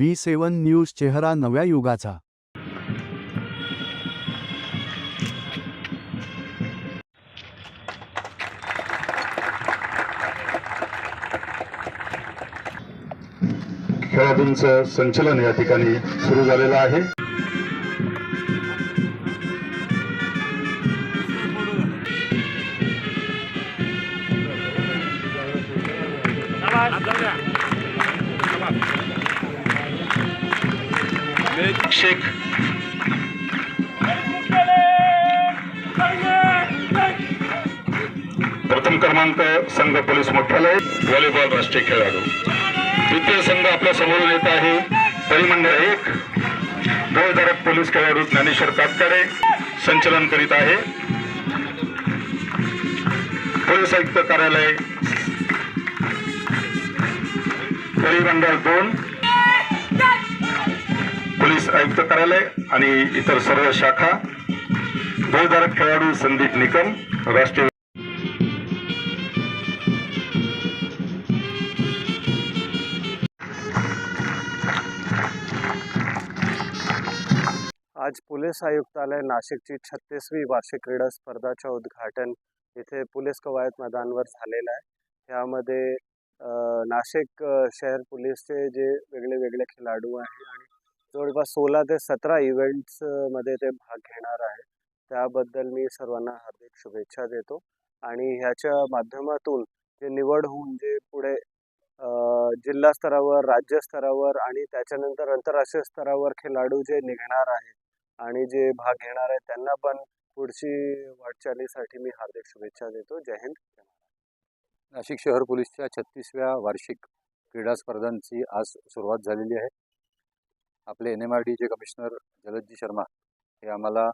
बी सेवन news चेहरा नव्या युगाचा. खेळाडूंचं संचलन या ठिकाणी सुरू झालेलं आहे. शेख प्रथम क्रमांक संघ पोलीस मुख्यालय व्हॉलीबॉल राष्ट्रीय खेळाडू. द्वितीय संघ आपल्या समोरून येत आहे. परिमंडळ एक गोळधारक पोलीस खेळाडू ज्ञानेश्वर कातकडे संचलन करीत आहे. पोलीस आयुक्त कार्यालय परिमंडळ दोन पोलीस आयुक्त कार्यालय आणि इतर सर्व शाखा गोळधारक खेळाडू संदीप निकम राष्ट्रीय आज पोलीस आयुक्तालय नाशिकची छत्तीसवी वार्षिक क्रीडा स्पर्धाच्या उद्घाटन इथे पोलीस कवायत मैदानवर झालेलं आहे. त्यामध्ये नाशिक शहर पोलीसचे जे वेगळे वेगळे खेळाडू आहे आणि जवळपास सोळा ते सतरा इव्हेंट्समध्ये ते भाग घेणार आहे. त्याबद्दल मी सर्वांना हार्दिक शुभेच्छा देतो. आणि ह्याच्या माध्यमातून जे निवड होऊन जे पुढे जिल्हा स्तरावर राज्य स्तरावर आणि त्याच्यानंतर आंतरराष्ट्रीय स्तरावर खेळाडू जे निघणार आहेत आणि जे भाग घेणार आहेत त्यांना पण पुढची वाटचालीसाठी मी हार्दिक शुभेच्छा देतो. जय हिंद. नाशिक शहर पोलीसच्या छत्तीसव्या वार्षिक क्रीडा स्पर्धांची आज सुरुवात झालेली आहे. आपले एन एम आर डीचे कमिशनर जलदजी शर्मा हे आम्हाला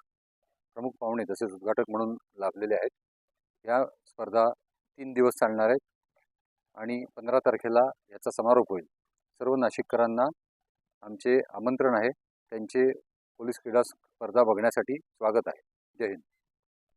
प्रमुख पाहुणे तसेच उद्घाटक म्हणून लाभलेले आहेत. या स्पर्धा तीन दिवस चालणार आहेत आणि पंधरा तारखेला याचा समारोप होईल. सर्व नाशिककरांना आमचे आमंत्रण आहे. त्यांचे पोलीस क्रीडा स्पर्धा बघण्यासाठी स्वागत आहे. जय हिंद.